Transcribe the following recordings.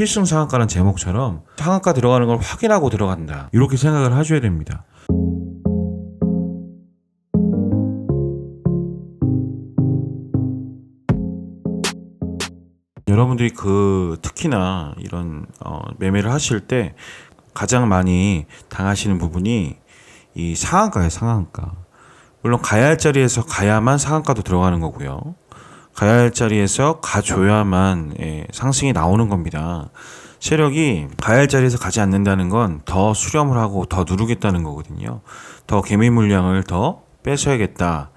필승 상한가는 제목처럼 상한가 들어가는 걸 확인하고 들어간다. 이렇게 생각을 하셔야 됩니다. 여러분들이 그 특히나 이런 어, 매매를 하실 때 가장 많이 당하시는 부분이 이 상한가예요, 상한가. 물론 가야 할 자리에서 가야만 상한가도 들어가는 거고요. 가야 할 자리에서 가줘야만 예, 상승이 나오는 겁니다. 세력이 가야 할 자리에서 가지 않는다는 건 더 수렴을 하고 더 누르겠다는 거거든요. 더 개미 물량을 더 뺏어야겠다.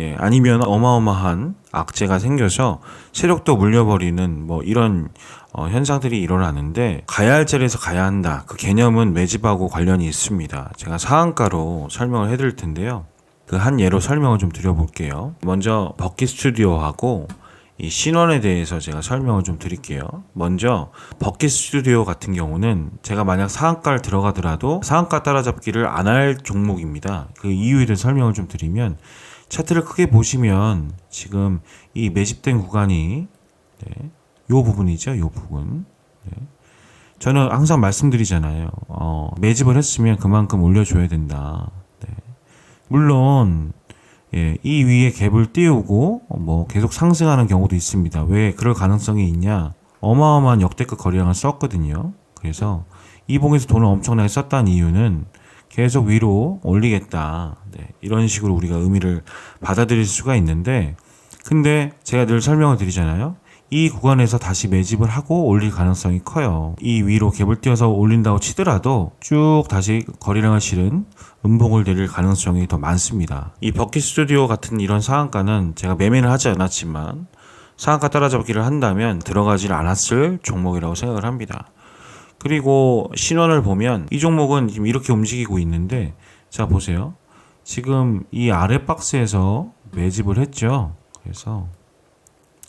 예, 아니면 어마어마한 악재가 생겨서 세력도 물려버리는 뭐 이런 어, 현상들이 일어나는데 가야 할 자리에서 가야 한다. 그 개념은 매집하고 관련이 있습니다. 제가 상한가로 설명을 해드릴 텐데요. 그 한 예로 설명을 좀 드려볼게요. 먼저 버킷 스튜디오하고 이 신원에 대해서 제가 설명을 좀 드릴게요. 먼저 버킷 스튜디오 같은 경우는 제가 만약 상한가를 들어가더라도 상한가 따라잡기를 안 할 종목입니다. 그 이유를 설명을 좀 드리면 차트를 크게 보시면 지금 이 매집된 구간이 네, 요 부분이죠. 요 부분. 네. 저는 항상 말씀드리잖아요. 어, 매집을 했으면 그만큼 올려줘야 된다. 네. 물론 예, 이 위에 갭을 띄우고 어, 뭐 계속 상승하는 경우도 있습니다. 왜 그럴 가능성이 있냐? 어마어마한 역대급 거래량을 썼거든요. 그래서 이 봉에서 돈을 엄청나게 썼다는 이유는 계속 위로 올리겠다. 네, 이런 식으로 우리가 의미를 받아들일 수가 있는데 근데 제가 늘 설명을 드리잖아요. 이 구간에서 다시 매집을 하고 올릴 가능성이 커요. 이 위로 갭을 띄워서 올린다고 치더라도 쭉 다시 거래량을 실은 음봉을 내릴 가능성이 더 많습니다. 이 버킷 스튜디오 같은 이런 상한가는 제가 매매는 하지 않았지만 상한가 따라잡기를 한다면 들어가질 않았을 종목이라고 생각을 합니다. 그리고 신원을 보면 이 종목은 지금 이렇게 움직이고 있는데 자 보세요. 지금 이 아래 박스에서 매집을 했죠. 그래서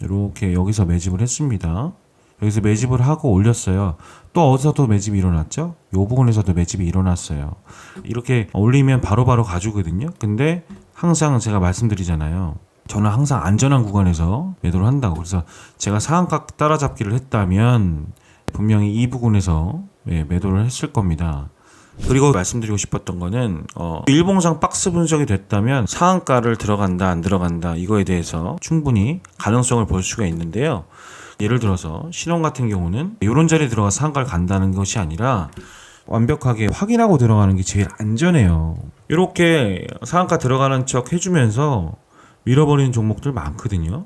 이렇게 여기서 매집을 했습니다. 여기서 매집을 하고 올렸어요. 또 어디서도 매집이 일어났죠? 요 부분에서도 매집이 일어났어요. 이렇게 올리면 바로 바로 가주거든요. 근데 항상 제가 말씀드리잖아요. 저는 항상 안전한 구간에서 매도를 한다고. 그래서 제가 상한가 따라잡기를 했다면 분명히 이 부분에서 예, 매도를 했을 겁니다. 그리고 말씀드리고 싶었던 거는 어, 일봉상 박스 분석이 됐다면 상한가를 들어간다 안 들어간다 이거에 대해서 충분히 가능성을 볼 수가 있는데요. 예를 들어서 신원 같은 경우는 이런 자리에 들어가 상한가를 간다는 것이 아니라 완벽하게 확인하고 들어가는 게 제일 안전해요. 이렇게 상한가 들어가는 척 해주면서 밀어버리는 종목들 많거든요.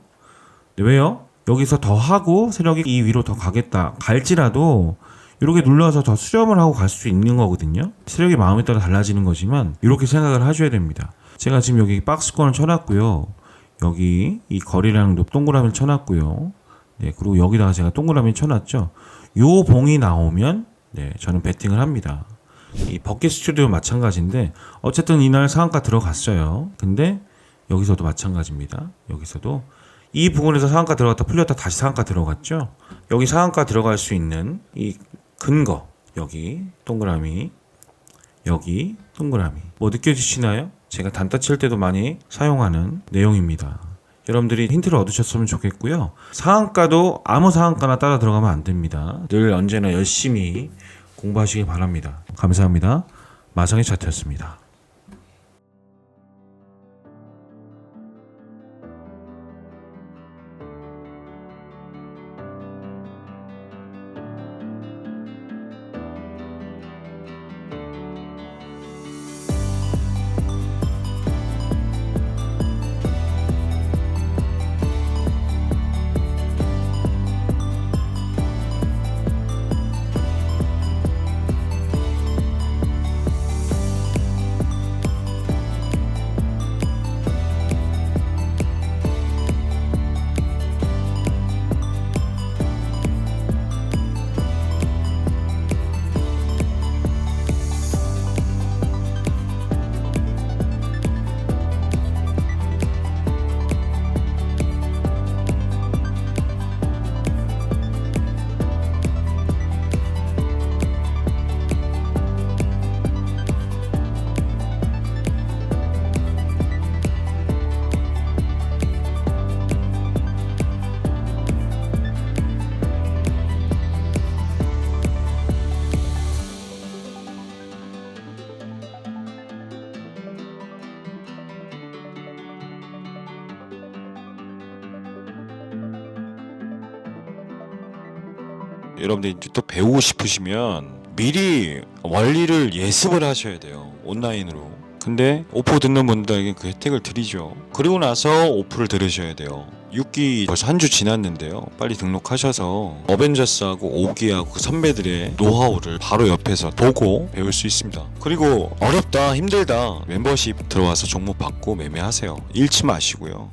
왜요? 여기서 더 하고 세력이 이 위로 더 가겠다 갈지라도 이렇게 눌러서 더 수렴을 하고 갈 수 있는 거거든요. 세력의 마음에 따라 달라지는 거지만 이렇게 생각을 하셔야 됩니다. 제가 지금 여기 박스권을 쳐놨고요. 여기 이 거리량도 동그라미를 쳐놨고요. 네, 그리고 여기다가 제가 동그라미 쳐놨죠. 요 봉이 나오면 네, 저는 베팅을 합니다. 이 버킷 스튜디오 마찬가지인데 어쨌든 이날 상한가 들어갔어요. 근데 여기서도 마찬가지입니다. 여기서도 이 부분에서 상한가 들어갔다 풀렸다 다시 상한가 들어갔죠. 여기 상한가 들어갈 수 있는 이 근거 여기 동그라미 여기 동그라미 뭐 느껴지시나요? 제가 단타 칠 때도 많이 사용하는 내용입니다. 여러분들이 힌트를 얻으셨으면 좋겠고요. 상한가도 아무 상한가나 따라 들어가면 안 됩니다. 늘 언제나 열심히 공부하시기 바랍니다. 감사합니다. 마성의 차트였습니다. 여러분들이 또 배우고 싶으시면 미리 원리를 예습을 하셔야 돼요. 온라인으로. 근데 오프 듣는 분들에게 그 혜택을 드리죠. 그리고 나서 오프를 들으셔야 돼요. 6기 벌써 한 주 지났는데요. 빨리 등록하셔서 어벤져스하고 5기하고 그 선배들의 노하우를 바로 옆에서 보고 배울 수 있습니다. 그리고 어렵다, 힘들다 멤버십 들어와서 종목 받고 매매하세요. 잃지 마시고요.